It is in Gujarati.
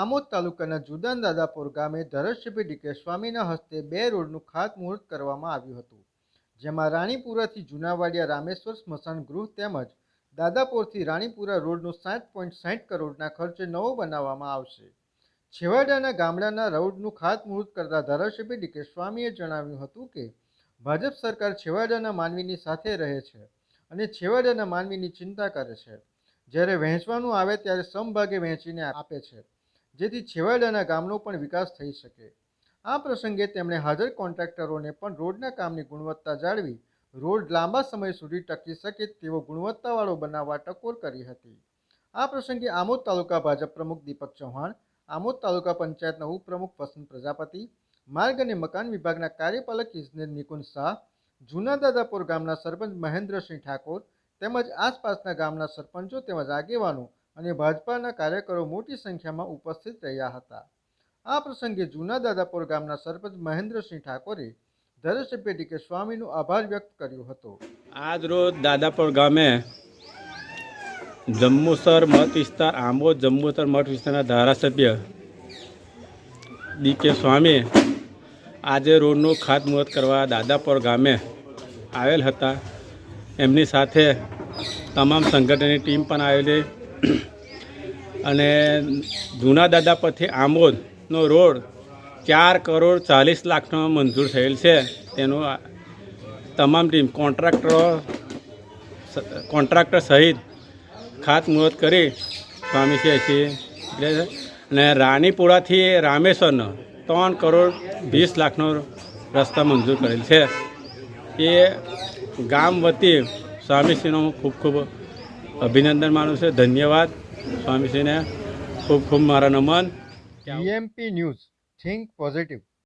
આમોદ તાલુકાના જુદાન દાદાપુર ગામે ધારાસભ્ય ડીકે સ્વામીના હસ્તે બે રોડનું ખાતમુહૂર્ત કરવામાં આવ્યું હતું, જેમાં રાણીપુરાથી જુનાવાડિયા રામેશ્વર સ્મશાન ગૃહ તેમજ દાદાપુરથી રાણીપુરા રોડનું સાઠ પોઈન્ટ સાઠ કરોડના ખર્ચે નવો બનાવવામાં આવશે. છેવાડાના ગામડાના રોડનું ખાતમુહૂર્ત કરતા ધારાસભ્ય ડીકે સ્વામીએ જણાવ્યું હતું કે, ભાજપ સરકાર છેવાડાના માનવીની સાથે રહે છે અને છેવાડાના માનવીની ચિંતા કરે છે. જ્યારે વહેંચવાનું આવે ત્યારે સમભાગે વહેંચીને આપે છે. જેથી છેવાડાના ગામનો પણ વિકાસ થઈ શકે. આ પ્રસંગે તેમણે હાજર કોન્ટ્રાક્ટરોને પણ રોડના કામની ગુણવત્તા જાળવી, રોડ લાંબા સમય સુધી ટકી શકે તેવો ગુણવત્તાવાળો બનાવવા ટકોર કરી હતી. આ પ્રસંગે આમોદ તાલુકા ભાજપ પ્રમુખ દીપક ચૌહાણ, આમોદ તાલુકા પંચાયતના ઉપપ્રમુખ વસંત પ્રજાપતિ, માર્ગ અને મકાન વિભાગના કાર્યપાલક ઇજનેર નિકુંજ શાહ, જૂના દાદાપુર ગામના સરપંચ મહેન્દ્રસિંહ ઠાકોર તેમજ આસપાસના ગામના સરપંચો તેમજ આગેવાનો અને ભાજપાના કાર્યકરો મોટી સંખ્યામાં ઉપસ્થિત રહ્યા હતા. આ પ્રસંગે જૂના દાદાપુર ગામના સરપંચ મહેન્દ્રસિંહ ઠાકોરે ધારાસભ્ય ડીકે સ્વામીનો આભાર વ્યક્ત કર્યો હતો. આજ રોજ દાદાપુર ગામે જંબુસર મત વિસ્તાર આંબોદ જંબુસર મઠ વિસ્તારના ધારાસભ્ય ડી કે સ્વામી આજે રોડનું ખાતમુહૂર્ત કરવા દાદાપુર ગામે આવેલ હતા. એમની સાથે તમામ સંગઠનની ટીમ પણ આવેલી. અને જૂના દાદા પરથી આંબોદનો રોડ ચાર કરોડ ચાલીસ લાખનો મંજૂર થયેલ છે. તેનું તમામ ટીમ કોન્ટ્રાક્ટરો કોન્ટ્રાક્ટર સહિત ખાતમુહૂર્ત કરી સ્વામી છે એટલે અને રાણીપુરાથી રામેશ્વરનો ત્રણ કરોડ વીસ લાખનો રસ્તા મંજૂર કરેલ છે. એ ગામ વતી સ્વામીશ્રીનો હું ખૂબ ખૂબ અભિનંદન માનું છું. ધન્યવાદ. સ્વામીશ્રીને ખૂબ ખૂબ મારા નમન. BMP news think positive.